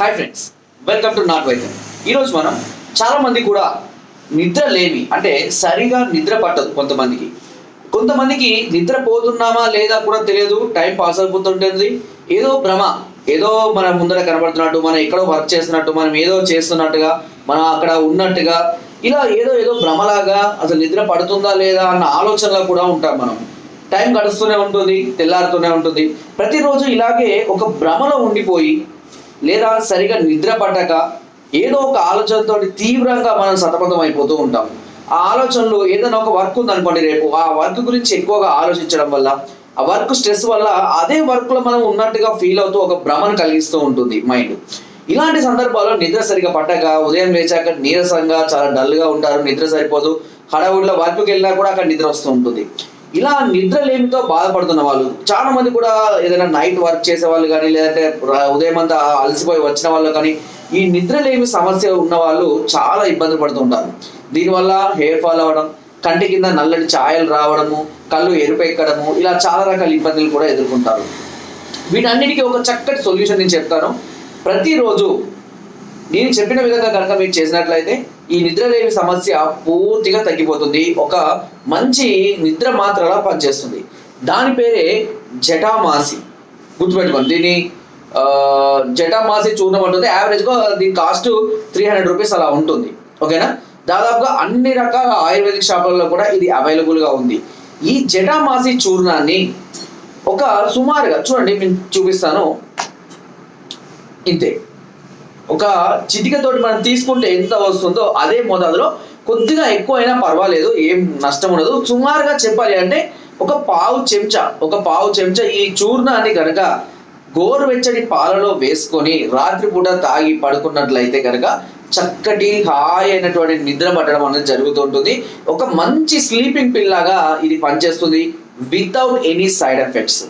Hi friends welcome to Natu Vaidyam ఈరోజు మనం చాలామంది కూడా నిద్ర లేమి అంటే సరిగా నిద్ర పట్టదు కొంతమందికి. కొంతమందికి నిద్ర పోతున్నామా లేదా కూడా తెలియదు టైం పాస్ అయిపోతుంటుంది. ఏదో భ్రమ ఏదో మన ముందర కనబడుతున్నట్టు మనం ఎక్కడో వర్క్ చేస్తున్నట్టు మనం ఏదో చేస్తున్నట్టుగా మనం అక్కడ ఉన్నట్టుగా ఇలా ఏదో ఏదో భ్రమలాగా అసలు నిద్ర పడుతుందా లేదా అన్న ఆలోచనలో కూడా ఉంటాం మనం. టైం గడుస్తూనే ఉంటుంది తెల్లారుతూనే ఉంటుంది. ప్రతిరోజు ఇలాగే ఒక భ్రమలో ఉండిపోయి లేదా సరిగా నిద్ర పట్టక ఏదో ఒక ఆలోచనతో తీవ్రంగా మనం సతమతం అయిపోతూ ఉంటాం. ఆ ఆలోచనలో ఏదైనా ఒక వర్క్ ఉందనుకోండి రేపు ఆ వర్క్ గురించి ఎక్కువగా ఆలోచించడం వల్ల ఆ వర్క్ స్ట్రెస్ వల్ల అదే వర్క్లో మనం ఉన్నట్టుగా ఫీల్ అవుతూ ఒక భ్రమను కలిగిస్తూ ఉంటుంది మైండ్ ఇలాంటి సందర్భాల్లో నిద్ర సరిగా పట్టక ఉదయం లేచాక నీరసంగా చాలా డల్గా ఉంటారు నిద్ర సరిపోదు హడావుడిలో వర్క్కి వెళ్ళినా కూడా అక్కడ నిద్ర వస్తూ ఉంటుంది. ఇలా నిద్రలేమితో బాధపడుతున్న వాళ్ళు చాలా మంది కూడా ఏదైనా నైట్ వర్క్ చేసే వాళ్ళు కానీ లేదంటే ఉదయం అంతా అలసిపోయి వచ్చిన వాళ్ళు కానీ ఈ నిద్రలేమి సమస్య ఉన్న వాళ్ళు చాలా ఇబ్బంది పడుతుంటారు దీనివల్ల హెయిర్ ఫాల్ అవ్వడం కంటి కింద నల్లటి ఛాయలు రావడము కళ్ళు ఎరుపెక్కడము ఇలా చాలా రకాల ఇబ్బందులు కూడా ఎదుర్కొంటారు. వీటన్నిటికీ ఒక చక్కటి సొల్యూషన్ నేను చెప్తాను. ప్రతిరోజు నేను చెప్పిన విధంగా కనుక మీరు చేసినట్లయితే ఈ నిద్రలేమి సమస్య పూర్తిగా తగ్గిపోతుంది. ఒక మంచి నిద్ర మాత్రలా పనిచేస్తుంది. దాని పేరే జటామాసి గుర్తుపెట్టుకోండి. దీని జటామాసి చూడడం ఉంటుంది యావరేజ్గా దీని కాస్ట్ త్రీ హండ్రెడ్ రూపీస్ అలా ఉంటుంది. ఓకేనా? దాదాపుగా అన్ని రకాల ఆయుర్వేదిక్ షాపులలో కూడా ఇది అవైలబుల్గా ఉంది. ఈ జటామాసి చూర్ణాన్ని ఒక సుమారుగా చూడండి నేను చూపిస్తాను. ఇంతే. ఒక చిటికతోటి మనం తీసుకుంటే ఎంత వస్తుందో అదే మోతాదులో కొద్దిగా ఎక్కువ అయినా పర్వాలేదు ఏం నష్టం ఉండదు. సుమారుగా చెప్పాలి అంటే ఒక పావు చెంచా ఒక పావు చెంచా ఈ చూర్ణాన్ని కనుక గోరువెచ్చని పాలలో వేసుకొని రాత్రిపూట తాగి పడుకున్నట్లయితే కనుక చక్కటి హాయి అయినటువంటి నిద్ర పట్టడం అనేది జరుగుతుంటుంది ఒక మంచి స్లీపింగ్ పిల్లాగా ఇది పనిచేస్తుంది వితౌట్ ఎనీ సైడ్ ఎఫెక్ట్స్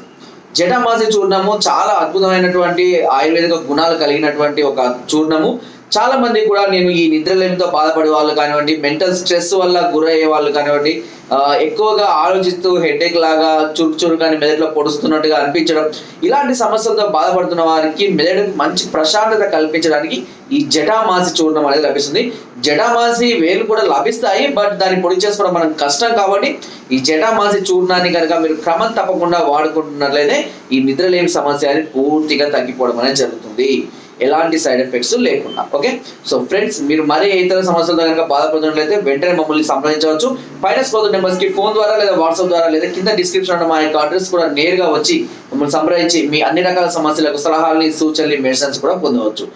జటామాసి చూర్ణము చాలా అద్భుతమైనటువంటి ఆయుర్వేదిక గుణాలు కలిగినటువంటి ఒక చూర్ణము. చాలా మంది కూడా నేను ఈ నిద్రలేమితో బాధపడే వాళ్ళు కానివ్వండి మెంటల్ స్ట్రెస్ వల్ల గురయ్యే వాళ్ళు కానివ్వండి ఎక్కువగా ఆలోచిస్తూ హెడేక్ లాగా చురుకు చురుకాని మెదడులో పొడుస్తున్నట్టుగా అనిపించడం ఇలాంటి సమస్యలతో బాధపడుతున్న వారికి మెదడుకు మంచి ప్రశాంతత కల్పించడానికి ఈ జటామాసి చూర్ణం అనేది లభిస్తుంది. జటామాసి వేలు కూడా లభిస్తాయి బట్ దాన్ని పొడి చేసుకోవడం మనకు కష్టం కాబట్టి ఈ జటామాసి చూర్ణాన్ని కనుక మీరు క్రమం తప్పకుండా వాడుకుంటున్నట్లయితే ఈ నిద్రలేమి సమస్య అనేది పూర్తిగా తగ్గిపోవడం అనేది జరుగుతుంది. ఎలాంటి సైడ్ ఎఫెక్ట్స్ లేకుండా ఓకే? సో ఫ్రెండ్స్ మీరు మరీ ఇతర సమస్యలతో కనుక బాధపడుతున్నట్లయితే వెంటనే మమ్మల్ని సంప్రదించవచ్చు. ఫైనాన్స్ పోతున్న నెంబర్స్కి ఫోన్ ద్వారా లేదా వాట్సాప్ ద్వారా లేదా కింద డిస్క్రిప్షన్ ఉన్న మా యొక్క అడ్రస్ కూడా నేరుగా వచ్చి మమ్మల్ని సంప్రదించి మీ అన్ని రకాల సమస్యలకు సలహాలని సూచనలు మెడిసిన్స్ కూడా పొందవచ్చు.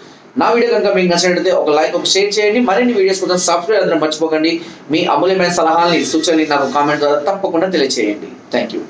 నా వీడియో కనుక మీకు నచ్చినట్లయితే ఒక లైక్ ఒక షేర్ చేయండి. మరిన్ని వీడియోస్ కోసం సబ్స్క్రైబ్ అందరం మర్చిపోకండి. మీ అమూల్యమైన సలహాలని సూచనలు నాకు కామెంట్ ద్వారా తప్పకుండా తెలియజేయండి థ్యాంక్ యూ